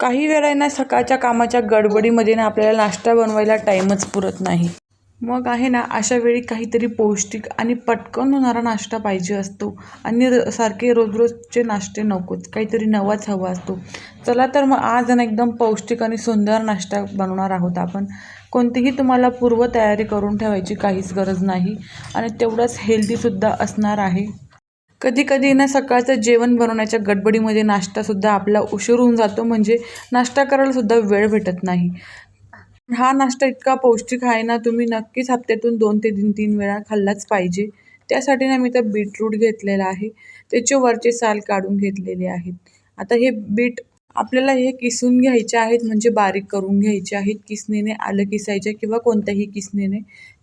काही वेळा ना सकाळच्या कामाच्या गडबडीमध्ये ना आपल्याला नाश्ता बनवायला टाईमच पुरत नाही. मग आहे ना अशा वेळी काहीतरी पौष्टिक आणि पटकन होणारा नाश्ता पाहिजे असतो. आणि र सारखे रोज रोजचे नाश्ते नकोच काहीतरी नवाच हवा असतो. चला तर मग आज ना एकदम पौष्टिक आणि सुंदर नाश्ता बनवणार आहोत आपण. कोणतीही तुम्हाला पूर्वतयारी करून ठेवायची काहीच गरज नाही. आणि तेवढंच हेल्दीसुद्धा असणार आहे. कधी कधी ना सकाळचं जेवण बनवण्याच्या गडबडीमध्ये नाश्तासुद्धा आपला उशीर होऊन जातो म्हणजे नाश्ता करायलासुद्धा वेळ भेटत नाही. हा नाश्ता इतका पौष्टिक आहे ना तुम्ही नक्कीच हप्त्यातून दोन ते तीन तीन वेळा खाल्लाच पाहिजे. त्यासाठी ना मी तर बीटरूट घेतलेला आहे. त्याचे वरचे साल काढून घेतलेले आहेत. आता हे बीट आपल्याला हे किसून घ्यायचे आहेत म्हणजे बारीक करून घ्यायचे आहेत किसणीने आलं किसायचे किंवा कोणत्याही किसणीने.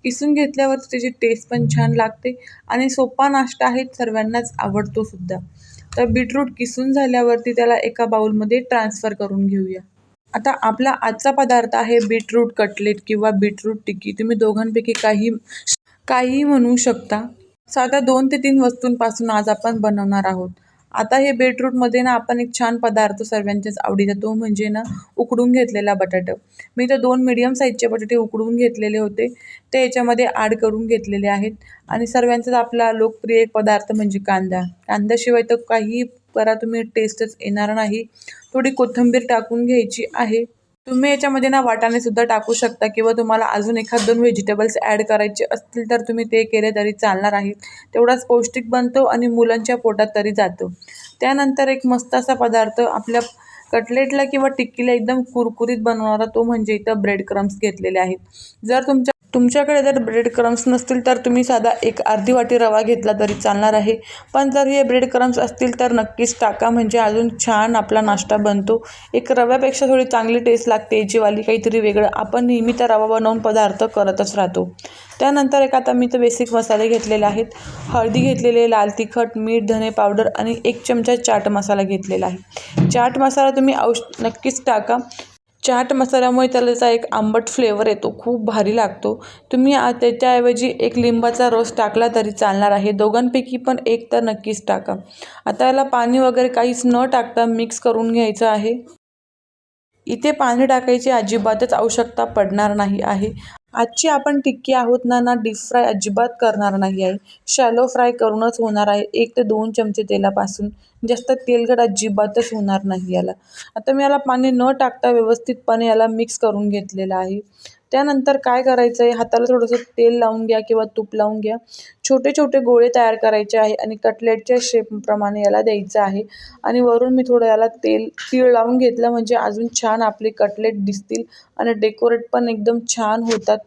किसून घेतल्यावर त्याची टेस्ट पण छान लागते आणि सोपा नाश्ता आहे सर्वांनाच आवडतो सुद्धा. तर बीटरूट किसून झाल्यावरती त्याला एका बाउलमध्ये ट्रान्सफर करून घेऊया. आता आपला आजचा पदार्थ आहे बीटरूट कटलेट किंवा बीटरूट टिक्की. तुम्ही दोघांपैकी काही काहीही म्हणू शकता. साध्या दोन ते तीन वस्तूंपासून आज आपण बनवणार आहोत. आता हे बीटरूटमध्ये ना आपण एक छान पदार्थ सर्वांच्याच आवडीचा तो म्हणजे ना उकडून घेतलेला बटाटा. मी तर दोन मीडियम साईजचे बटाटे उकडून घेतलेले होते. ते याच्यामध्ये ॲड करून घेतलेले आहेत. आणि सर्वांचाच आपला लोकप्रिय एक पदार्थ म्हणजे कांदा. कांद्याशिवाय तर काही करा तुम्ही टेस्टच येणार नाही. थोडी कोथिंबीर टाकून घ्यायची आहे. तुम्ही याच्यामध्ये ना वाटाणेसुद्धा टाकू शकता किंवा तुम्हाला अजून एखाद दोन व्हेजिटेबल्स ॲड करायचे असतील तर तुम्ही ते केले तरी चालणार आहे. तेवढाच पौष्टिक बनतो आणि मुलांच्या पोटात तरी जातो. त्यानंतर एक मस्त असा पदार्थ आपल्या कटलेटला किंवा टिक्कीला एकदम कुरकुरीत बनवणारा तो म्हणजे इथं ब्रेड क्रम्स घेतलेले आहेत. जर तुमच्या तुमच्याकडे जर ब्रेड क्रम्स नसतील तर तुम्ही साधा एक अर्धी वाटी रवा घेतला तरी चालणार आहे. पण जर हे ब्रेड क्रम्स असतील तर नक्कीच टाका म्हणजे अजून छान आपला नाश्ता बनतो. एक रव्यापेक्षा थोडी चांगली टेस्ट लागते याचीवाली काहीतरी वेगळं. आपण नेहमी तर रवा बनवून पदार्थ करतच राहतो. त्यानंतर एक आता मी तर बेसिक मसाले घेतलेले आहेत. हळदी घेतलेले लाल तिखट मीठ धने पावडर आणि एक चमचा चाट मसाला घेतलेला आहे. चाट मसाला तुम्ही औष नक्कीच टाका. चाट मसाल्यामुळे त्याचा एक आंबट फ्लेवर येतो खूप भारी लागतो. तुम्ही त्याच्याऐवजी एक लिंबाचा रस टाकला तरी चालणार आहे. दोघांपैकी पण एक तर नक्कीच टाका. आता याला पाणी वगैरे काहीच न टाकता मिक्स करून घ्यायचं आहे. इथे पाणी टाकायची अजिबातच आवश्यकता पडणार नाही आहे. आजची आपण टिक्की आहोत ना ना डीप फ्राय अजिबात करणार नाही आहे. शॅलो फ्राय करूनच होणार आहे एक ते दोन चमचे तेलापासून. जास्त तेलकट अजिबातच होणार नाही याला. आता मी याला पाणी न टाकता व्यवस्थितपणे याला मिक्स करून घेतलेलं आहे. त्यानंतर काय करायचं आहे हाताला थोडंसं तेल लावून घ्या किंवा तूप लावून घ्या. छोटे छोटे गोळे तयार करायचे आहे आणि कटलेटच्या शेपप्रमाणे याला द्यायचं आहे. आणि वरून मी थोडं याला तेल तीळ लावून घेतलं. म्हणजे अजून छान आपले कटलेट दिसतील आणि डेकोरेट पण एकदम छान होतात.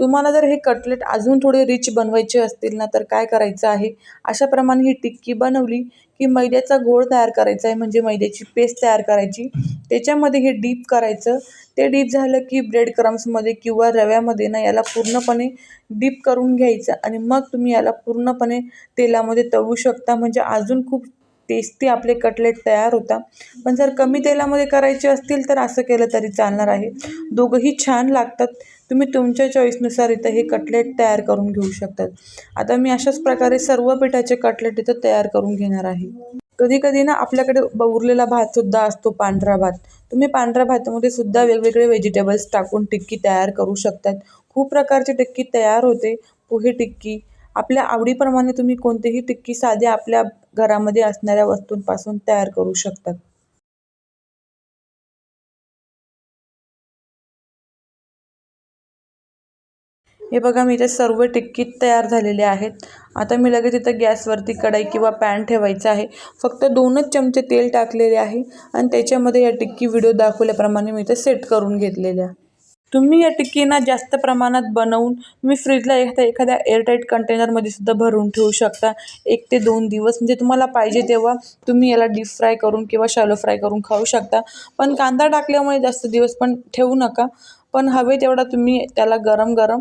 तुम्हाला जर हे कटलेट अजून थोडे रिच बनवायचे असतील ना तर काय करायचं आहे? अशाप्रमाणे ही टिक्की बनवली की मैद्याचा घोळ तयार करायचा आहे म्हणजे मैद्याची पेस्ट तयार करायची. त्याच्यामध्ये हे डीप करायचं. ते डीप झालं की ब्रेड क्रम्समध्ये किंवा रव्यामध्ये ना याला पूर्णपणे डीप करून घ्यायचं आणि मग तुम्ही याला पूर्णपणे तेलामध्ये तळू शकता. म्हणजे अजून खूप टेस्टी आपले कटलेट तयार होता. पण जर कमी तेलामध्ये करायचे असतील तर असं केलं तरी चालणार आहे. दोघंही छान लागतात. तुम्ही तुमच्या चॉईसनुसार इथं हे कटलेट तयार करून घेऊ शकतात. आता मी अशाच प्रकारे सर्व पिठाचे कटलेट इथं तयार करून घेणार आहे. कधी कधी ना आपल्याकडे उरलेला भातसुद्धा असतो पांढरा भात. तुम्ही पांढऱ्या भातामध्ये सुद्धा वेगवेगळे व्हेजिटेबल्स टाकून टिक्की तयार करू शकतात. खूप प्रकारची टिक्की तयार होते. पोहे टिक्की. आपल्या आवडीप्रमाणे तुम्ही कोणतीही टिक्की साध्या आपल्या घरामध्ये असणाऱ्या वस्तूंपासून तयार करू शकतात. हे बघा मी इथे सर्व टिक्कीत तयार झालेले आहेत. आता मी लगेच इथं गॅसवरती कढई किंवा पॅन ठेवायचं आहे. फक्त दोनच चमचे तेल टाकलेले आहे आणि त्याच्यामध्ये या टिक्की व्हिडिओ दाखवल्याप्रमाणे मी इथे सेट करून घेतलेल्या. तुम्ही या टिक्कीना जास्त प्रमाणात बनवून तुम्ही फ्रीजला एखाद्या एखाद्या एअरटाईट कंटेनरमध्ये सुद्धा भरून ठेवू शकता. एक ते दोन दिवस. म्हणजे तुम्हाला पाहिजे तेव्हा तुम्ही याला डीप फ्राय करून किंवा शॅलो फ्राय करून खाऊ शकता. पण कांदा टाकल्यामुळे जास्त दिवस पण ठेवू नका. पण हवे तेवढा तुम्ही त्याला गरम गरम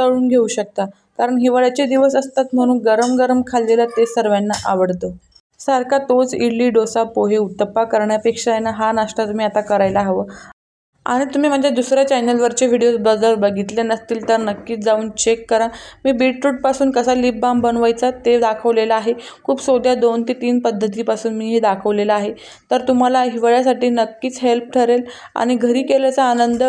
तळून घेऊ शकता. कारण हिवाळ्याचे दिवस असतात म्हणून गरम गरम खाल्लेलं ते सर्वांना आवडतं. सारखा तोच इडली डोसा पोहे उत्तप्पा करण्यापेक्षा आहे ना हा नाश्ता तुम्ही आता करायला हवं. आणि तुम्ही माझ्या दुसऱ्या चॅनलवरचे व्हिडिओज जर बघितले नसतील तर नक्कीच जाऊन चेक करा. मी बीटरूटपासून कसा लिप बाम बनवायचा ते दाखवलेलं आहे. खूप सोप्या दोन ते तीन पद्धतीपासून मी हे दाखवलेलं आहे. तर तुम्हाला हिवाळ्यासाठी नक्कीच हेल्प ठरेल आणि घरी केल्याचा आनंद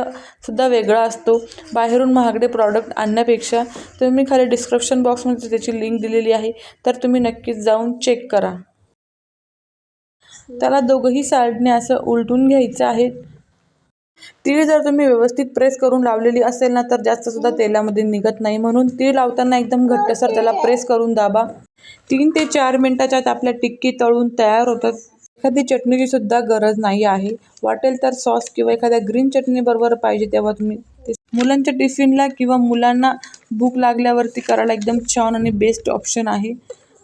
सुद्धा वेगळा असतो. बाहेरून महागडे प्रॉडक्ट आणण्यापेक्षा तुम्ही खाली डिस्क्रिप्शन बॉक्समध्ये त्याची लिंक दिलेली आहे. तर तुम्ही नक्कीच जाऊन चेक करा. त्याला दोघंही साईडने असं उलटून घ्यायचं आहे. तीळ जर तुम्ही व्यवस्थित प्रेस करून लावलेली असेल ना तर जास्त सुद्धा तेलामध्ये निघत नाही. म्हणून तीळ लावताना एकदम घट्टसर त्याला प्रेस करून दाबा. तीन ते चार मिनटाच्या आत आपल्या टिक्की तळून तयार होतात. एखादी चटणीची सुद्धा गरज नाही आहे. वाटेल तर सॉस किंवा एखाद्या ग्रीन चटणी बरोबर पाहिजे तेव्हा तुम्ही ते मुलांच्या टिफिनला किंवा मुलांना भूक लागल्यावरती करायला एकदम छान आणि बेस्ट ऑप्शन आहे.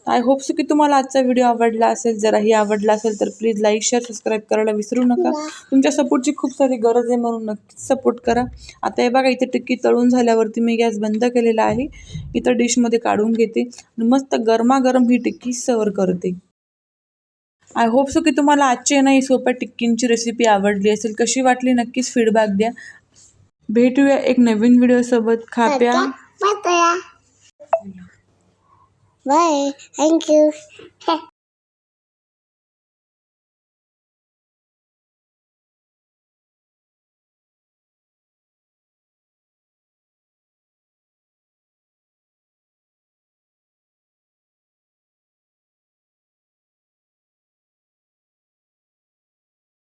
आय होप सो की तुम्हाला आजचा व्हिडिओ आवडला असेल. जराही आवडला असेल तर प्लीज लाईक शेअर सबस्क्राईब करायला विसरू नका. तुमच्या सपोर्टची खूप सारी गरज आहे म्हणून नक्कीच सपोर्ट करा. आता हे बघा इथे टिक्की तळून झाल्यावरती मी गॅस बंद केलेला आहे. इथं डिशमध्ये काढून घेते. मस्त गरमागरम ही टिक्की सर्व करते. आय होप सो की तुम्हाला आजची नाही सोप्या टिक्कींची रेसिपी आवडली असेल. कशी वाटली नक्कीच फीडबॅक द्या. भेटूया एक नवीन व्हिडिओसोबत खाप्या. Bye. Thank you.